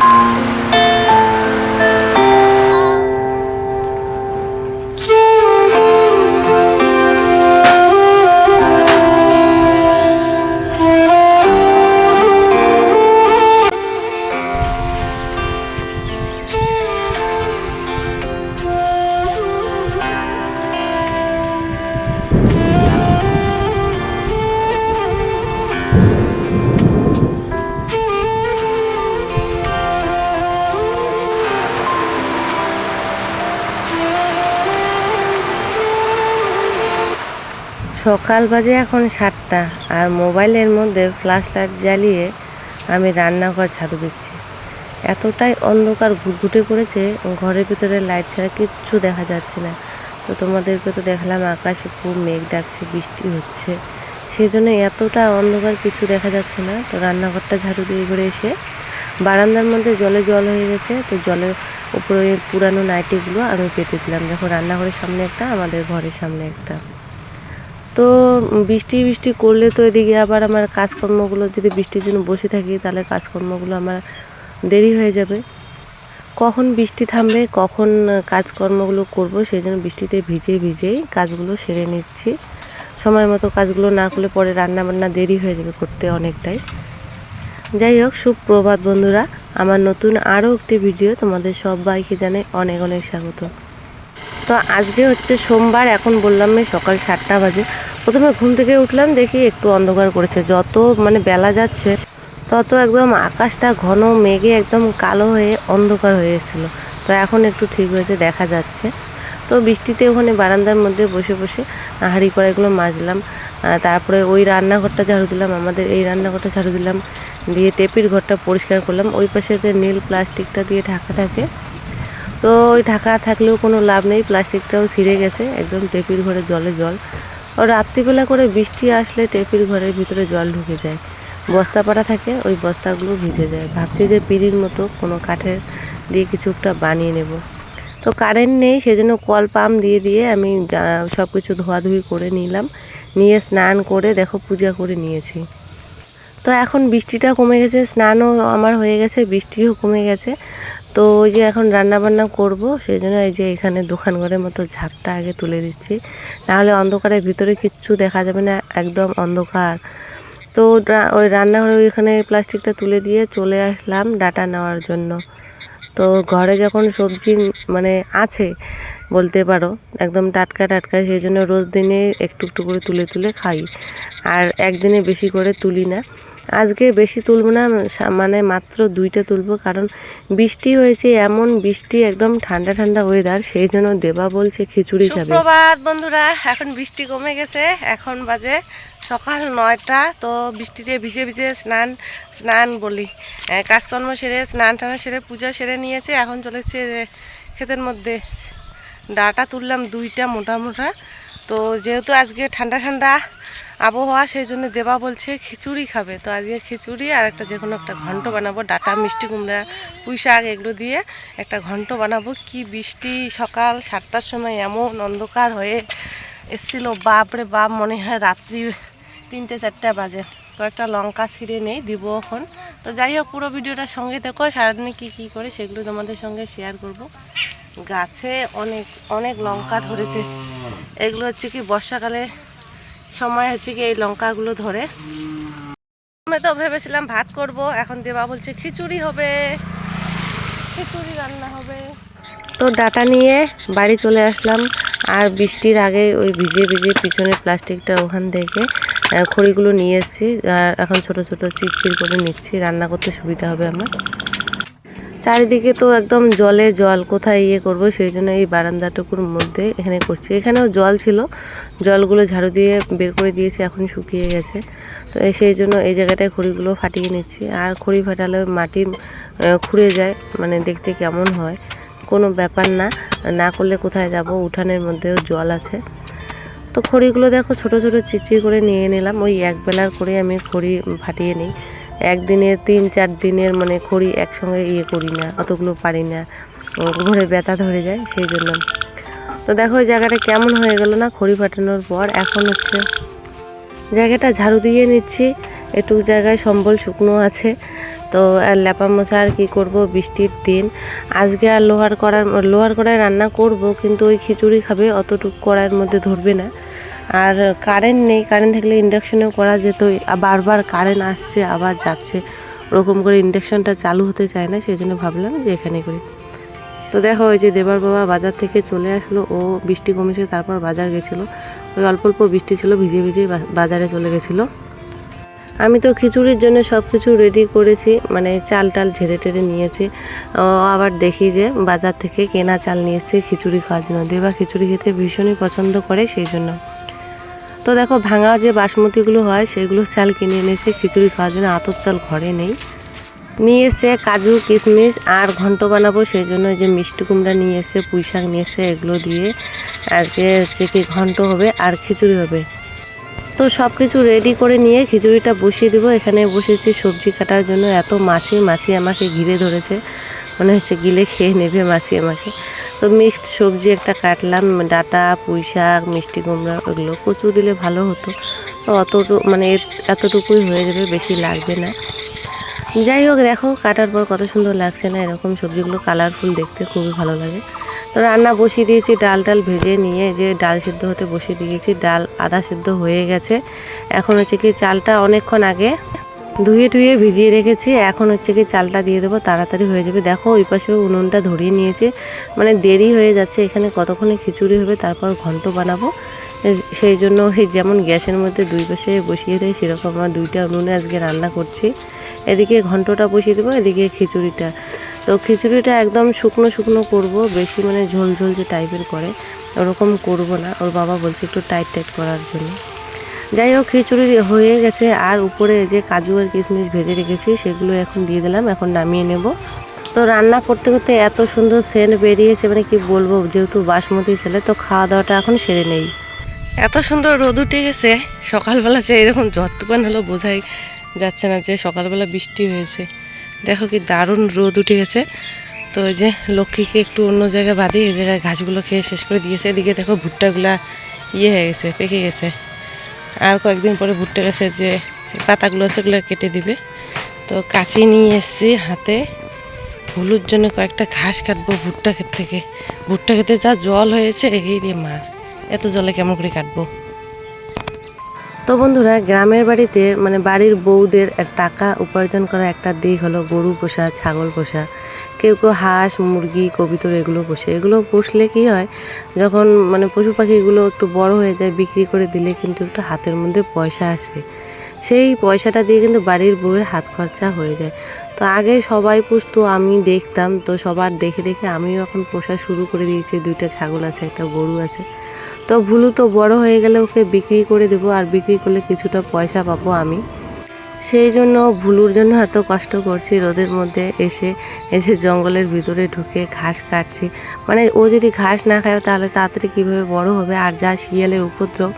Bye. সকাল বাজে এখন সাতটা আর মোবাইলের মধ্যে ফ্ল্যাশ লাইট জ্বালিয়ে আমি রান্নাঘর ঝাড়ু দিচ্ছি। এতটাই অন্ধকার ঘুটঘুটে করেছে ঘরের ভিতরে লাইট ছাড়া কিচ্ছু দেখা যাচ্ছে না। তো তোমাদেরকে তো দেখলাম আকাশে খুব মেঘ ডাকছে, বৃষ্টি হচ্ছে। সেই জন্য এতটা অন্ধকার কিছু দেখা যাচ্ছে না। তো রান্নাঘরটা ঝাড়ু দিয়ে করে এসে বারান্দার মধ্যে জলে জল হয়ে গেছে। তো জলের উপরে পুরানো নাইটিগুলো আমি পেতে দিলাম। দেখো রান্নাঘরের সামনে একটা, আমাদের ঘরের সামনে একটা। তো বৃষ্টি বৃষ্টি করলে তো এদিকে আবার আমার কাজকর্মগুলো যদি বৃষ্টির জন্য বসে থাকি, তাহলে কাজকর্মগুলো আমার দেরি হয়ে যাবে। কখন বৃষ্টি থামবে, কখন কাজকর্মগুলো করব সেই জন্য বৃষ্টিতে ভিজে, ভিজেই কাজগুলো সেরে নিচ্ছি। সময় মতো কাজগুলো না করলে পরে রান্না বান্না দেরি হয়ে যাবে করতে অনেকটাই। যাই হোক, সুপ্রভাত বন্ধুরা, আমার নতুন আরও একটি ভিডিও তোমাদের সবাইকে জানাই অনেক অনেক স্বাগত। তো আজকে হচ্ছে সোমবার, এখন বললাম সকাল সাতটা বাজে। প্রথমে ঘুম থেকে উঠলাম, দেখি একটু অন্ধকার করেছে। যত মানে বেলা যাচ্ছে, তত একদম আকাশটা ঘন মেঘে একদম কালো হয়ে অন্ধকার হয়ে এসেছিল। তো এখন একটু ঠিক হয়েছে, দেখা যাচ্ছে। তো বৃষ্টিতে ওখানে বারান্দার মধ্যে বসে বসে হাঁড়ি কড়াইগুলো মাজলাম। তারপরে ওই রান্নাঘরটা ঝাড়ু দিলাম, আমাদের এই রান্নাঘরটা ঝাড়ু দিলাম। দিয়ে টেপির ঘরটা পরিষ্কার করলাম। ওই পাশে যে নীল প্লাস্টিকটা দিয়ে ঢাকা থাকে তো ওই ঢাকা থাকলেও কোনো লাভ নেই, প্লাস্টিকটাও ছিঁড়ে গেছে, একদম টেপির ঘরে জলে জল। ও রাত্রিবেলা করে বৃষ্টি আসলে টেপির ঘরের ভিতরে জল ঢুকে যায়। বস্তা পাড়া থাকে, ওই বস্তাগুলো ভিজে যায়। ভাবছি যে পিড়ির মতো কোনো কাঠের দিয়ে কিছু একটা বানিয়ে নেব। তো কারেন্ট নেই, সেজন্য কল পাম্প দিয়ে দিয়ে আমি সব কিছু ধোয়াধুয়ি করে নিলাম। নিয়ে স্নান করে দেখো পূজা করে নিয়েছি। তো এখন বৃষ্টিটা কমে গেছে, স্নানও আমার হয়ে গেছে, বৃষ্টিও কমে গেছে। তো ওই যে এখন রান্না বান্না করব, সেই জন্য এই যে এখানে দোকান ঘরের মতো ঝাপটা আগে তুলে দিচ্ছি। নাহলে অন্ধকারের ভিতরে কিচ্ছু দেখা যাবে না, একদম অন্ধকার। তো ওই রান্নাঘরে ওইখানে প্লাস্টিকটা তুলে দিয়ে চলে আসলাম ডাটা নেওয়ার জন্য। তো ঘরে যখন সবজি মানে আছে বলতে পারো, একদম টাটকা টাটকা, সেই জন্য রোজ দিনে একটু একটু করে তুলে তুলে খাই। আর একদিনে বেশি করে তুলি না। আজকে বেশি তুলবো না মানে মাত্র দুইটা তুলবো, কারণ বৃষ্টি হয়েছে, এমন বৃষ্টি একদম ঠান্ডা ঠান্ডা ওয়েদার সেই জন্য দেবা বলছে খিচুড়ি খাবে। সুপ্রভাত বন্ধুরা, এখন বৃষ্টি কমে গেছে, এখন বাজে সকাল নয়টা, তো বৃষ্টিতে ভিজে ভিজে স্নান স্নান বলি। কাজকর্ম সেরে, স্নান টান সেরে, পূজা সেরে নিয়েছে, এখন চলেছে ক্ষেতের মধ্যে। ডাটা তুললাম দুইটা মোটা মোটা, তো যেহেতু আজকে ঠান্ডা ঠান্ডা আবহাওয়া, সেই জন্য দেবা বলছে খিচুড়ি খাবে। তো আজকে খিচুড়ি আর একটা যে কোনো একটা ঘন্ট বানাবো, ডাটা, মিষ্টি কুমড়া পুঁই শাক এগুলো দিয়ে একটা ঘন্ট বানাবো। কি বৃষ্টি সকাল সাতটার সময় এমন অন্ধকার হয়ে এসছিল, বাপরে বাপ, মনে হয় রাত্রি তিনটে, চারটা বাজে। কয়েকটা লঙ্কা ছিঁড়ে নেই, দিব এখন। তো যাই হোক, পুরো ভিডিওটা সঙ্গে দেখো সারাদিনে কী কী করে সেগুলো তোমাদের সঙ্গে শেয়ার করব। গাছে অনেক অনেক লঙ্কা ধরেছে। এগুলো হচ্ছে কি বর্ষাকালে সময় হচ্ছে কি এই লঙ্কাগুলো ধরে। আমি তো ভেবেছিলাম ভাত করব, এখন দেবা বলছে খিচুড়ি হবে। খিচুড়ি রান্না হবে। তো ডাটা নিয়ে বাড়ি চলে আসলাম, আর বৃষ্টির আগে ওই ভিজে ভিজে পিছনে প্লাস্টিকটা ওখান থেকে খড়িগুলো নিয়ে এসেছি। আর এখন ছোট ছোট চিরচির করে নিচ্ছি, রান্না করতে সুবিধা হবে আমার। চারিদিকে তো একদম জলে জল, কোথায় ইয়ে করব সেই জন্য এই বারান্দাটুকুর মধ্যে এখানে করছি। এখানেও জল ছিল, জলগুলো ঝাড়ু দিয়ে বের করে দিয়েছি, এখন শুকিয়ে গেছে। তো সেই জন্য এই জায়গাটায় খড়িগুলো ফাটিয়ে নিচ্ছি। আর খড়ি ফাটালে মাটি খুঁড়ে যায় মানে দেখতে কেমন হয়। কোনো ব্যাপার না না করলে কোথায় যাব? উঠানের মধ্যেও জল আছে। তো খড়িগুলো দেখো ছোট ছোট চিচি করে নিয়ে নিলাম, ওই এক বেলার করে আমি খড়ি ফাটিয়ে নিই। একদিনে, তিন, চার দিনের মানে খড়ি একসঙ্গে ইয়ে করি না, অতগুলো পারি না। ঘরে ব্যথা ধরে যায়, সেই জন্য। তো দেখো ওই জায়গাটা কেমন হয়ে গেল না খড়ি ফাটানোর পর। এখন হচ্ছে জায়গাটা ঝাড়ু দিয়ে নিচ্ছি। একটু জায়গায় সম্বল শুকনো আছে। তো আর লেপা মোছা আর কী করব বৃষ্টির দিন। আজকে আর লোহার কড়ার লোহার কড়ায় রান্না করব, কিন্তু ওই খিচুড়ি খাবে, অতটুকু কড়াইয়ের মধ্যে ধরবে না। আর কারেন্ট নেই কারেন্ট থাকলে ইন্ডাকশনেও করা যেত। বারবার কারেন্ট আসছে, আবার যাচ্ছে। ওরকম করে ইন্ডাকশনটা চালু হতে চায় না সেই জন্য ভাবলাম যে এখানে করি। তো দেখো, ওই যে দেবার বাবা বাজার থেকে চলে আসলো। ও বৃষ্টি কমেছে, তারপর বাজার গেছিল। ওই অল্প অল্প বৃষ্টি ছিল, ভিজে ভিজে বাজারে চলে গেছিল। আমি তো খিচুড়ির জন্য সব কিছু রেডি করেছি মানে চাল টাল ঝেড়ে টেড়ে নিয়েছি। আবার দেখি যে বাজার থেকে কেনা চাল নিয়েছে খিচুড়ি খাওয়ার জন্য। দেবা খিচুড়ি খেতে ভীষণই পছন্দ করে, সেই জন্য। তো দেখো, ভাঙা যে বাসমতিগুলো হয়, সেগুলো চাল কিনে এনেছে, খিচুড়ি খাওয়ার জন্য আতর চাল ঘরে নেই। নিয়ে এসে কাজু, কিশমিশ, আর ঘন্ট বানাবো, সেই জন্য যে মিষ্টি কুমড়া নিয়ে এসে, পুঁই শাক নিয়ে এসে, এগুলো দিয়ে আজকে হচ্ছে কি ঘন্ট হবে আর খিচুড়ি হবে। তো সব কিছু রেডি করে নিয়ে খিচুড়িটা বসিয়ে দেবো। এখানে বসেছি সবজি কাটার জন্য। এত মাছি মাছি আমাকে ঘিরে ধরেছে। মনে হচ্ছে গিলে খেয়ে নেবে মাছি আমাকে। তো মিক্সড সবজি একটা কাটলাম, ডাটা পুঁই শাক মিষ্টি কুমড়া, ওগুলো। কচু দিলে ভালো হতো। তো অতটু মানে এতটুকুই হয়ে যাবে, বেশি লাগবে না। যাই হোক, দেখো, কাটার পর কত সুন্দর লাগছে না? এরকম সবজিগুলো কালারফুল দেখতে খুবই ভালো লাগে। তো রান্না বসিয়ে দিয়েছি, ডাল টাল ভেজে নিয়ে যে ডাল সিদ্ধ হতে বসিয়ে দিয়েছি। ডাল আদা সিদ্ধ হয়ে গেছে। এখন হচ্ছে কি চালটা অনেকক্ষণ আগে ধুয়ে টুয়ে ভিজিয়ে রেখেছি। এখন হচ্ছে কি চালটা দিয়ে দেবো, তাড়াতাড়ি হয়ে যাবে। দেখো, ওই পাশে উনুনটা ধরিয়ে নিয়েছে। মানে দেরি হয়ে যাচ্ছে, এখানে কতক্ষণে খিচুড়ি হবে তারপর ঘন্ট বানাবো। সেই জন্য ওই যেমন গ্যাসের মধ্যে দুই পাশে বসিয়ে দেয়, সেরকম আমার দুইটা উনুনে আজকে রান্না করছি। এদিকে ঘন্টটা বসিয়ে দেবো, এদিকে খিচুড়িটা। তো খিচুড়িটা একদম শুকনো শুকনো করব, বেশি মানে ঝোল ঝোল যে টাইপের করে, ওরকম করব না। ওর বাবা বলছে একটু টাইট টাইট করার জন্য। যাই হোক, খিচুড়ি হয়ে গেছে। আর উপরে যে কাজু আর কিশমিশ ভেজে রেখেছি, সেগুলো এখন দিয়ে দিলাম, এখন নামিয়ে নেব। তো রান্না করতে করতে এত সুন্দর সেন্ট বেরিয়েছে মানে কি বলব, যেহেতু বাসমতি ছেলে, তো খাওয়া দাওয়াটা এখন সেরে নেই। এত সুন্দর রোদ উঠে গেছে, সকালবেলা যে এরকম যত্তুপান হলো বোঝাই যাচ্ছে না যে সকালবেলা বৃষ্টি হয়েছে। দেখো কি দারুণ রোদ উঠে গেছে। তো ওই যে লক্ষ্মীকে একটু অন্য জায়গায় বাদে এই জায়গায় ঘাসগুলো খেয়ে শেষ করে দিয়েছে। এদিকে দেখো ভুট্টাগুলা ইয়ে হয়ে গেছে, পেকে গেছে। আর কয়েকদিন পরে ভুট্টা গাছে যে পাতাগুলো ওগুলো কেটে দিবে। তো কাঁচি নিয়ে এসেছি হাতে। হলুদ জন্য কয়েকটা ঘাস কাটবো ভুট্টা ক্ষেত থেকে। ভুট্টা খেতে যা জল হয়েছে, এই রে মা এত জলে কেমন করে কাটবো? তো বন্ধুরা, গ্রামের বাড়িতে মানে বাড়ির বউদের টাকা উপার্জন করা একটা দিক হলো গরু পোষা, ছাগল পোষা। কেউ কেউ হাঁস, মুরগি, কবিতর এগুলো পোষে। এগুলো পুষলে কি হয়, যখন মানে পশু পাখিগুলো একটু বড় হয়ে যায়, বিক্রি করে দিলে কিন্তু একটু হাতের মধ্যে পয়সা আসে। সেই পয়সাটা দিয়ে কিন্তু বাড়ির বউয়ের হাত খরচা হয়ে যায়। তো আগে সবাই পুষতো, আমি দেখতাম। তো সবার দেখে দেখে আমিও এখন পোষা শুরু করে দিয়েছি। দুইটা ছাগল আছে, একটা গরু আছে। তো ভুলু তো বড় হয়ে গেলে ওকে বিক্রি করে দেবো আর বিক্রি করলে কিছুটা পয়সা পাবো আমি। সেই জন্য ভুলুর জন্য এত কষ্ট করছি, রোদের মধ্যে এসে এসে জঙ্গলের ভিতরে ঢুকে ঘাস কাটছি। মানে ও যদি ঘাস না খায়, তাহলে তাড়াতাড়ি কীভাবে বড় হবে? আর যা শিয়ালের উপদ্রব,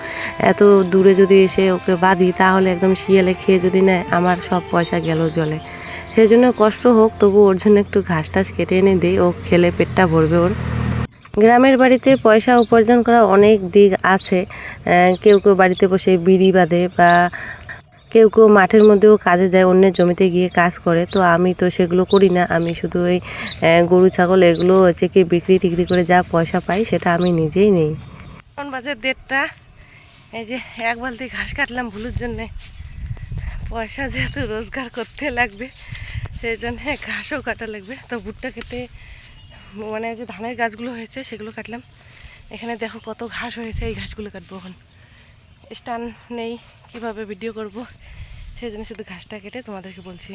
এত দূরে যদি এসে ওকে বাঁধি, তাহলে একদম শিয়ালে খেয়ে যদি নেয়, আমার সব পয়সা গেল জলে। সেই জন্য কষ্ট হোক, তবু ওর জন্য একটু ঘাস টাস কেটে এনে দিই, ও খেলে পেটটা ভরবে ওর। গ্রামের বাড়িতে পয়সা উপার্জন করা অনেক দিক আছে। কেউ কেউ বাড়িতে বসে বিড়ি বাঁধে বা কেউ কেউ মাঠের মধ্যেও কাজে যায়, অন্যের জমিতে গিয়ে কাজ করে। তো আমি তো সেগুলো করি না। আমি শুধু ওই গরু, ছাগল এগুলো হচ্ছে কি বিক্রি, টিক্রি করে যা পয়সা পাই সেটা আমি নিজেই নেই। এখন দেড়টা। এই যে এক বালতি ঘাস কাটলাম ভুলুর জন্যে। পয়সা যেহেতু রোজগার করতে লাগবে, সেই জন্যে ঘাসও কাটা লাগবে। তো ভুট্টা খেতে মানে যে ধানের গাছগুলো হয়েছে, সেগুলো কাটলাম। এখানে দেখো কত ঘাস হয়েছে, এই ঘাসগুলো কাটবো এখন। স্টান নেই, কীভাবে ভিডিও করব? সেই জন্য শুধু ঘাসটা কেটে তোমাদেরকে বলছি।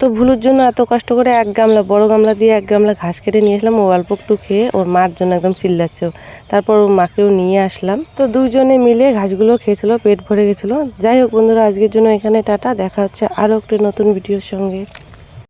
তো ভুলুর জন্য এত কষ্ট করে এক গামলা, বড় গামলা দিয়ে এক গামলা ঘাস কেটে নিয়ে আসলাম। ও অল্প একটু খেয়ে ওর মার জন্য একদম চিল্লাচ্ছে। তারপর ওর মাকেও নিয়ে আসলাম। তো দুজনে মিলে ঘাসগুলো খেয়েছিল, পেট ভরে গেছিল। যাই হোক বন্ধুরা, আজকের জন্য এখানে টাটা। দেখা হচ্ছে আরও একটি নতুন ভিডিওর সঙ্গে।